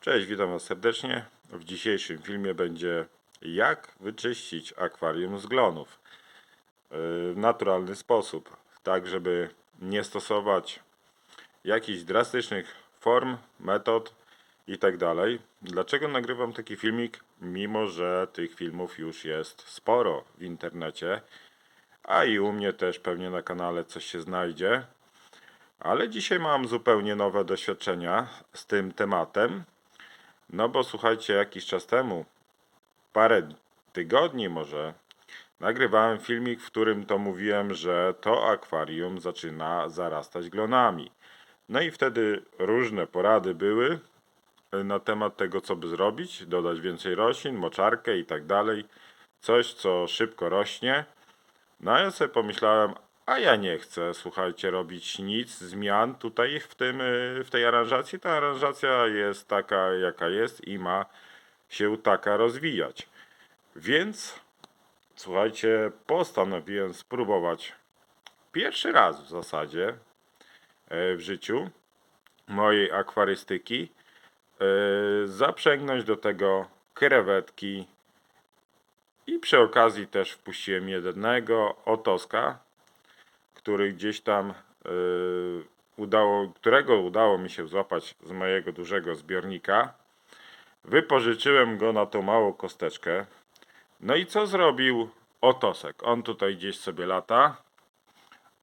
Cześć, witam Was serdecznie. W dzisiejszym filmie będzie jak wyczyścić akwarium z glonów yy, w naturalny sposób, tak żeby nie stosować jakichś drastycznych form, metod i tak. Dlaczego nagrywam taki filmik, mimo że tych filmów już jest sporo w internecie, a i u mnie też pewnie na kanale coś się znajdzie. Ale dzisiaj mam zupełnie nowe doświadczenia z tym tematem. No bo słuchajcie, jakiś czas temu, parę tygodni może, nagrywałem filmik, w którym to mówiłem, że to akwarium zaczyna zarastać glonami. No i wtedy różne porady były na temat tego, co by zrobić, dodać więcej roślin, moczarkę i tak dalej. Coś, co szybko rośnie. No ja sobie pomyślałem, a ja nie chcę, słuchajcie, robić nic, zmian tutaj w, tym, y, w tej aranżacji. Ta aranżacja jest taka, jaka jest i ma się taka rozwijać. Więc, słuchajcie, postanowiłem spróbować pierwszy raz w zasadzie e, w życiu mojej akwarystyki e, zaprzęgnąć do tego krewetki i przy okazji też wpuściłem jednego otoska, który gdzieś tam y, udało, którego udało mi się złapać z mojego dużego zbiornika. Wypożyczyłem go na tą małą kosteczkę. No i co zrobił otosek? On tutaj gdzieś sobie lata.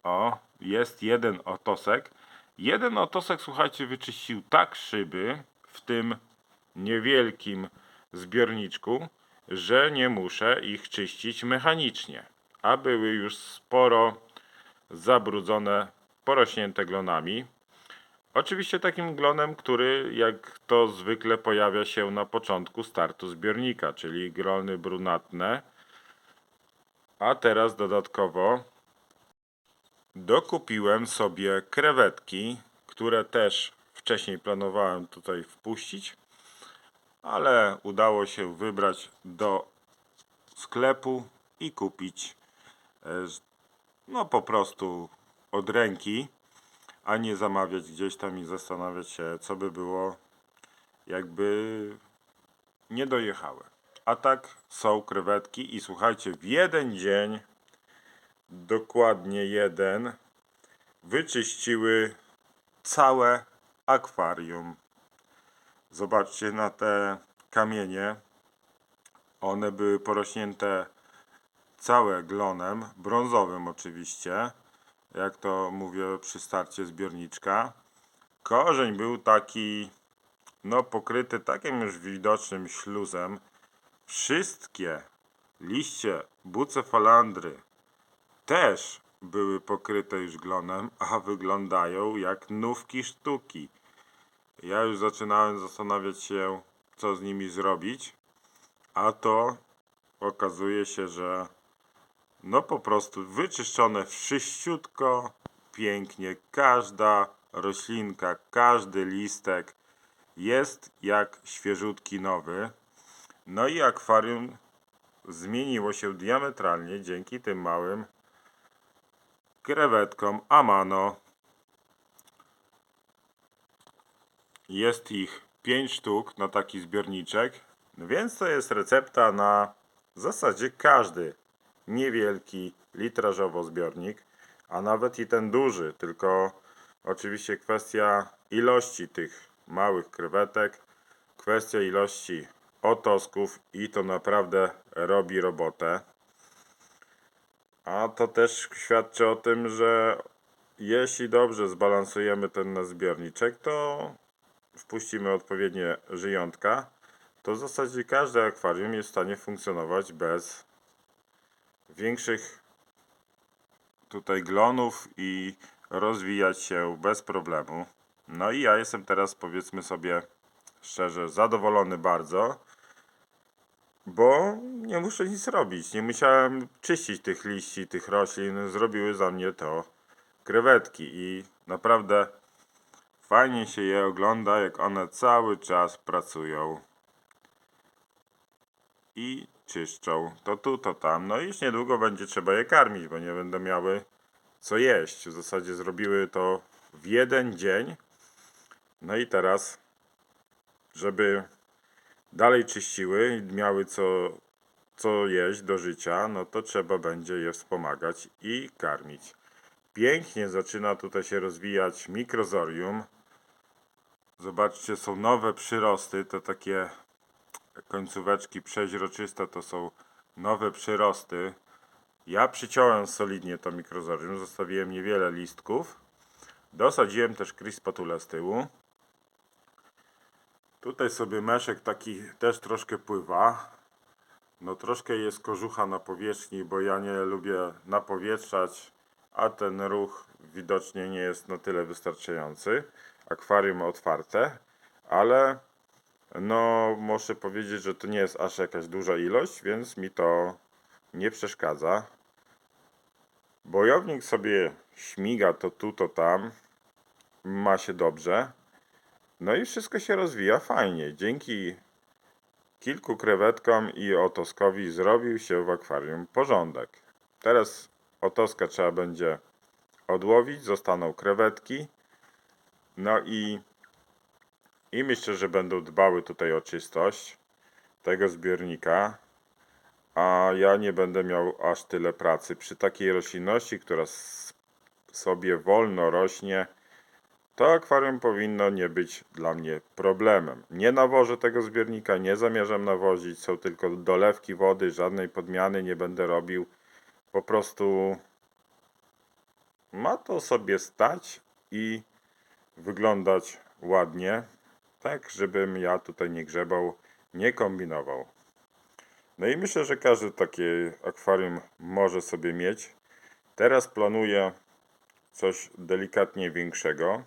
O, jest jeden otosek. Jeden otosek, słuchajcie, wyczyścił tak szyby w tym niewielkim zbiorniczku, że nie muszę ich czyścić mechanicznie. A były już sporo zabrudzone, porośnięte glonami. Oczywiście takim glonem, który jak to zwykle pojawia się na początku startu zbiornika, czyli glony brunatne. A teraz dodatkowo dokupiłem sobie krewetki, które też wcześniej planowałem tutaj wpuścić, ale udało się wybrać do sklepu i kupić e, no po prostu od ręki, a nie zamawiać gdzieś tam i zastanawiać się, co by było, jakby nie dojechały. A tak są krewetki i słuchajcie, w jeden dzień, dokładnie jeden, wyczyściły całe akwarium. Zobaczcie na te kamienie. One były porośnięte całe glonem, brązowym oczywiście, jak to mówię przy starcie zbiorniczka. Korzeń był taki, no pokryty takim już widocznym śluzem. Wszystkie liście bucefalandry też były pokryte już glonem, a wyglądają jak nówki sztuki. Ja już zaczynałem zastanawiać się, co z nimi zrobić, a to okazuje się, że no po prostu wyczyszczone wszyściutko, pięknie. Każda roślinka, każdy listek jest jak świeżutki nowy. No i akwarium zmieniło się diametralnie dzięki tym małym krewetkom Amano. Jest ich 5 sztuk na taki zbiorniczek, więc to jest recepta na w zasadzie każdy niewielki litrażowo zbiornik, a nawet i ten duży, tylko oczywiście kwestia ilości tych małych krewetek, kwestia ilości otosków i to naprawdę robi robotę. A to też świadczy o tym, że jeśli dobrze zbalansujemy ten nasz zbiorniczek, to wpuścimy odpowiednie żyjątka, to w zasadzie każde akwarium jest w stanie funkcjonować bez większych tutaj glonów i rozwijać się bez problemu. No i ja jestem teraz powiedzmy sobie szczerze zadowolony bardzo, bo nie muszę nic robić. Nie musiałem czyścić tych liści, tych roślin. Zrobiły za mnie to krewetki i naprawdę fajnie się je ogląda, jak one cały czas pracują. I czyszczą. To tu, to tam. No i już niedługo będzie trzeba je karmić, bo nie będą miały co jeść. W zasadzie zrobiły to w jeden dzień. No i teraz żeby dalej czyściły i miały co, co jeść do życia, no to trzeba będzie je wspomagać i karmić. Pięknie zaczyna tutaj się rozwijać mikrozorium. Zobaczcie, są nowe przyrosty, to takie końcóweczki przeźroczyste, to są nowe przyrosty. Ja przyciąłem solidnie to mikrozorium, zostawiłem niewiele listków. Dosadziłem też krispatulę z tyłu. Tutaj sobie meszek taki też troszkę pływa. No troszkę jest kożucha na powierzchni, bo ja nie lubię napowietrzać, a ten ruch widocznie nie jest na tyle wystarczający. Akwarium otwarte, ale no muszę powiedzieć, że to nie jest aż jakaś duża ilość, więc mi to nie przeszkadza. Bojownik sobie śmiga to tu, to tam. Ma się dobrze. No i wszystko się rozwija fajnie. Dzięki kilku krewetkom i otoskowi zrobił się w akwarium porządek. Teraz otoska trzeba będzie odłowić, zostaną krewetki. No i, i myślę, że będą dbały tutaj o czystość tego zbiornika. A ja nie będę miał aż tyle pracy. Przy takiej roślinności, która sobie wolno rośnie, to akwarium powinno nie być dla mnie problemem. Nie nawożę tego zbiornika, nie zamierzam nawozić, są tylko dolewki wody, żadnej podmiany nie będę robił. Po prostu ma to sobie stać i wyglądać ładnie, tak żebym ja tutaj nie grzebał, nie kombinował. No i myślę, że każdy takie akwarium może sobie mieć. Teraz planuję coś delikatnie większego.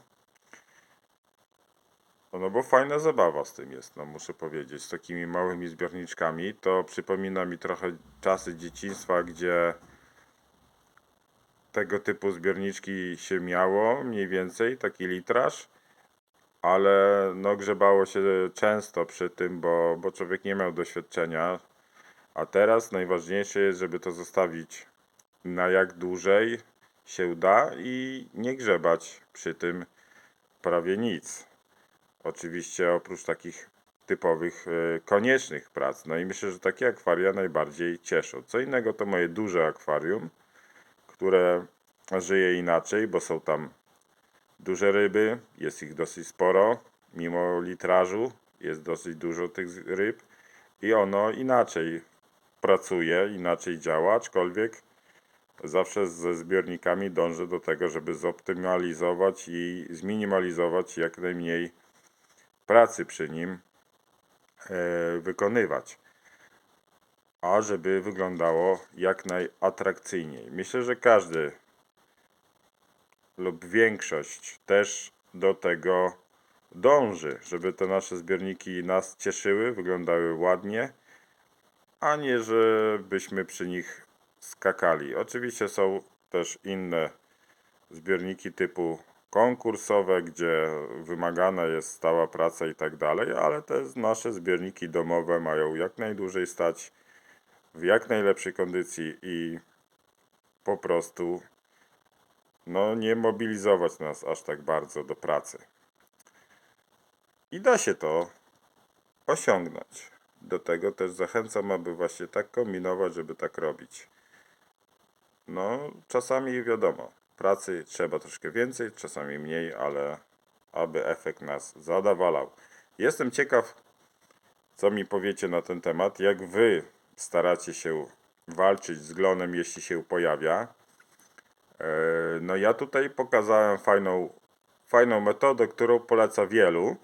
No bo fajna zabawa z tym jest, no muszę powiedzieć, z takimi małymi zbiorniczkami. To przypomina mi trochę czasy dzieciństwa, gdzie tego typu zbiorniczki się miało, mniej więcej, taki litraż. Ale no grzebało się często przy tym, bo, bo człowiek nie miał doświadczenia. A teraz najważniejsze jest, żeby to zostawić na jak dłużej się da i nie grzebać przy tym prawie nic. Oczywiście oprócz takich typowych, e, koniecznych prac. No i myślę, że takie akwaria najbardziej cieszą. Co innego to moje duże akwarium, które żyje inaczej, bo są tam duże ryby, jest ich dosyć sporo, mimo litrażu jest dosyć dużo tych ryb i ono inaczej pracuje, inaczej działa, aczkolwiek zawsze ze zbiornikami dążę do tego, żeby zoptymalizować i zminimalizować jak najmniej pracy przy nim e, wykonywać. A żeby wyglądało jak najatrakcyjniej. Myślę, że każdy lub większość też do tego dąży, żeby te nasze zbiorniki nas cieszyły, wyglądały ładnie, a nie żebyśmy przy nich skakali. Oczywiście są też inne zbiorniki typu konkursowe, gdzie wymagana jest stała praca i tak dalej, ale te nasze zbiorniki domowe mają jak najdłużej stać w jak najlepszej kondycji i po prostu no nie mobilizować nas aż tak bardzo do pracy. I da się to osiągnąć. Do tego też zachęcam, aby właśnie tak kombinować, żeby tak robić. No, czasami wiadomo, pracy trzeba troszkę więcej, czasami mniej, ale aby efekt nas zadowalał. Jestem ciekaw, co mi powiecie na ten temat, jak wy staracie się walczyć z glonem, jeśli się pojawia. E, No ja tutaj pokazałem fajną, fajną metodę, którą poleca wielu,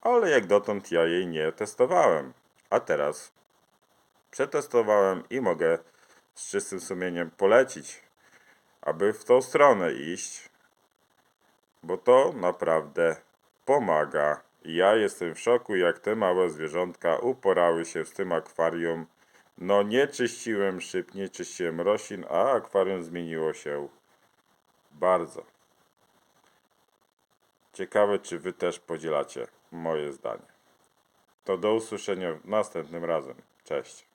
ale jak dotąd ja jej nie testowałem. A teraz przetestowałem i mogę z czystym sumieniem polecić, aby w tą stronę iść, bo to naprawdę pomaga. Ja jestem w szoku, jak te małe zwierzątka uporały się z tym akwarium. No nie czyściłem szyb, nie czyściłem roślin, a akwarium zmieniło się bardzo. Ciekawe, czy wy też podzielacie moje zdanie. To do usłyszenia następnym razem. Cześć.